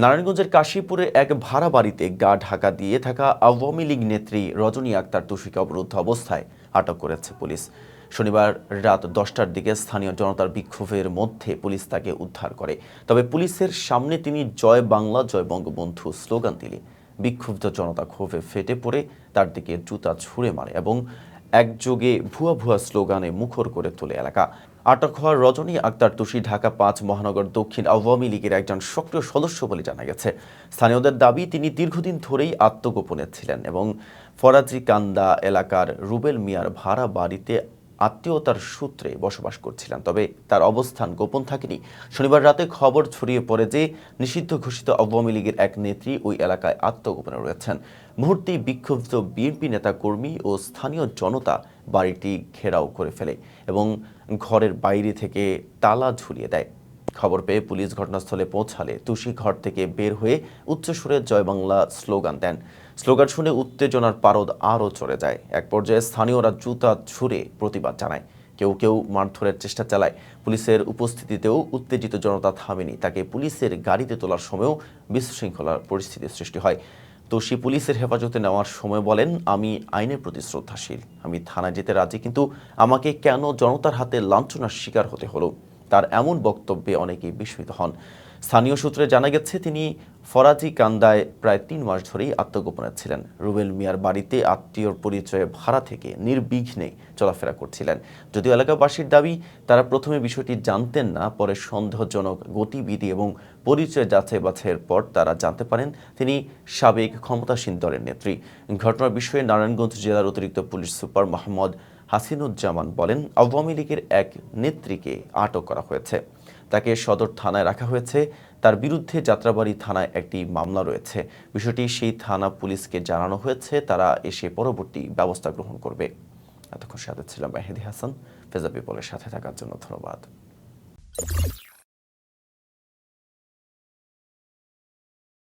নারায়ণগঞ্জের কাশীপুরে এক ভাড়া বাড়িতে গা ঢাকা দিয়ে থাকা আওয়ামী লীগ নেত্রী রজনী আক্তার তুষিকে অবরুদ্ধ অবস্থায় আটক করেছে পুলিশ। শনিবার রাত দশটার দিকে স্থানীয় জনতার বিক্ষোভের মধ্যে পুলিশ তাকে উদ্ধার করে। তবে পুলিশের সামনে তিনি জয় বাংলা, জয় বঙ্গবন্ধু স্লোগান দিলে বিক্ষুব্ধ জনতা ক্ষোভে ফেটে পড়ে, তার দিকে জুতা ছুঁড়ে মারে এবং একযোগে ভুয়া ভুয়া স্লোগানে মুখর করে তোলে এলাকা। আটক হওয়া রজনী আক্তার তুষি ঢাকা পাঁচ মহানগর দক্ষিণ আওয়ামী লীগের একজন সক্রিয় সদস্য বলে জানা গেছে। স্থানীয়দের দাবি, তিনি দীর্ঘদিন ধরেই আত্মগোপনে ছিলেন এবং ফরাজি কান্দা এলাকার রুবেল মিয়ার ভাড়া বাড়িতে আত্মীয়তার সূত্রে বসবাস করছিলেন। তবে তার অবস্থান গোপন থাকেনি। শনিবার রাতে খবর ছড়িয়ে পড়ে যে, নিষিদ্ধ ঘোষিত আওয়ামী লীগের এক নেত্রী ওই এলাকায় আত্মগোপনে রয়েছেন। মুহূর্তেই বিক্ষুব্ধ বিএনপি নেতা কর্মী ও স্থানীয় জনতা বাড়িটি ঘেরাও করে ফেলে এবং ঘরের বাইরে থেকে তালা ঝুলিয়ে দেয়। খবর পেয়ে পুলিশ ঘটনাস্থলে পৌঁছালে তুষি ঘর থেকে বের হয়ে উচ্চস্বরে জয় বাংলা স্লোগান দেন। স্লোগান শুনে উত্তেজনার পারদ আরও চড়ে যায়। এক পর্যায়ে স্থানীয়রা জুতা ছুঁড়ে প্রতিবাদ জানায়। কেউ কেউ মারধরের চেষ্টা চালায়। পুলিশের উপস্থিতিতেও উত্তেজিত জনতা থামেনি। তাকে পুলিশের গাড়িতে তোলার সময়ও বিশৃঙ্খলার পরিস্থিতির সৃষ্টি হয়। তোষী পুলিশের হেফাজতে নেওয়ার সময় বলেন, আমি আইনের প্রতি শ্রদ্ধাশীল। আমি থানায় যেতে রাজি, কিন্তু আমাকে কেন জনতার হাতে লাঞ্ছনার শিকার হতে হলো? তার এমন বক্তব্যে অনেকেই বিস্মিত হন। স্থানীয় সূত্রে জানা গেছে, তিনি ফরাজি কান্দায় প্রায় তিন মাস ধরেই আত্মগোপনে ছিলেন। রুবেল মিয়ার বাড়িতে আত্মীয়র পরিচয়ে ভাড়া থেকে নির্বিঘ্নে চলাফেরা করছিলেন। যদিও এলাকাবাসীর দাবি, তারা প্রথমে বিষয়টি জানতেন না, পরে সন্দেহজনক গতিবিধি এবং পরিচয় যাচাই বাছাইয়ের পর তারা জানতে পারেন, তিনি সাবেক ক্ষমতাসীন দলের নেত্রী। ঘটনার বিষয়ে নারায়ণগঞ্জ জেলার অতিরিক্ত পুলিশ সুপার মোহাম্মদ হাসিনুজ্জামান বলেন, আওয়ামী লীগের এক নেত্রীকে আটক করা হয়েছে। তাকে সদর থানায় রাখা হয়েছে। তার বিরুদ্ধে যাত্রাবাড়ি থানায় একটি মামলা রয়েছে। বিষয়টি সেই থানা পুলিশকে জানানো হয়েছে। তারা এসে পরবর্তী ব্যবস্থা গ্রহণ করবে। এতক্ষণ সাথে ছিলাম মেহেদি হাসান। ফেজা পিপলের সাথে থাকার জন্য ধন্যবাদ।